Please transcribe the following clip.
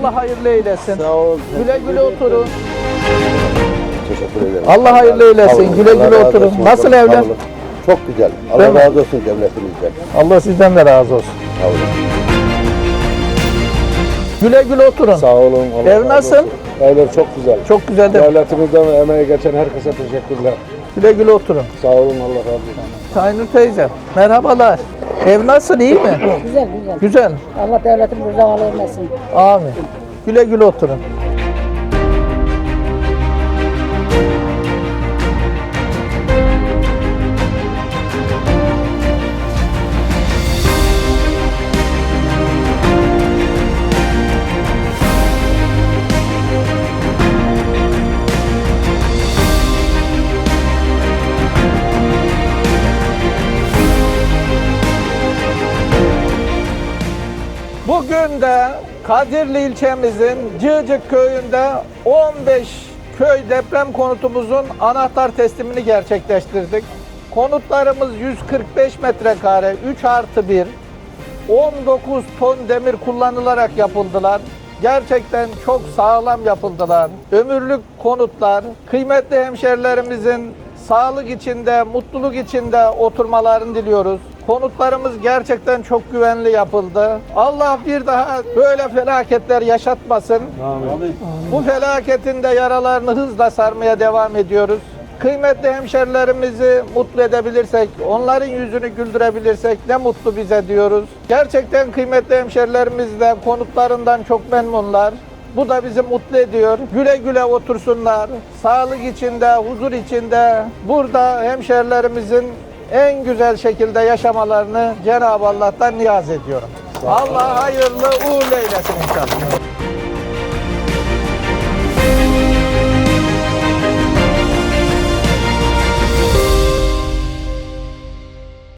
Allah hayırlı eylesin. Sağ ol. Güle güle oturun. Teşekkür ederim. Allah hayırlı eylesin. Güle güle oturun. Nasıl olun. Çok güzel. Allah mi? razı olsun devletimizden. Allah sizden de razı olsun. Sağ olun. Güle güle oturun. Sağ olun. Allah Ev razı nasıl? olsun. Evler çok güzel. Çok güzel de Devletimizden emeği geçen herkese teşekkürler. güle güle oturun. Sağ olun Allah razı olsun. Taynur teyze merhabalar. Ev nasıl iyi mi? Güzel güzel. Güzel. Allah devletimize zeval eylesin. Amin. Güle güle oturun. Bugün de Kadirli ilçemizin Cığcık köyünde 15 köy deprem konutumuzun anahtar teslimini gerçekleştirdik. Konutlarımız 145 metrekare, 3 artı 1, 19 ton demir kullanılarak yapıldılar. Gerçekten çok sağlam yapıldılar. Ömürlük konutlar, kıymetli hemşerilerimizin sağlık içinde, mutluluk içinde oturmalarını diliyoruz. Konutlarımız gerçekten çok güvenli yapıldı. Allah bir daha böyle felaketler yaşatmasın. Bu felaketin de yaralarını hızla sarmaya devam ediyoruz. Kıymetli hemşerilerimizi mutlu edebilirsek, onların yüzünü güldürebilirsek ne mutlu bize diyoruz. Gerçekten kıymetli hemşerilerimiz de konutlarından çok memnunlar. Bu da bizi mutlu ediyor. Güle güle otursunlar. Sağlık içinde, huzur içinde burada hemşerilerimizin en güzel şekilde yaşamalarını Cenab-ı Allah'tan niyaz ediyorum. Allah hayırlı uğurlu eylesin inşallah.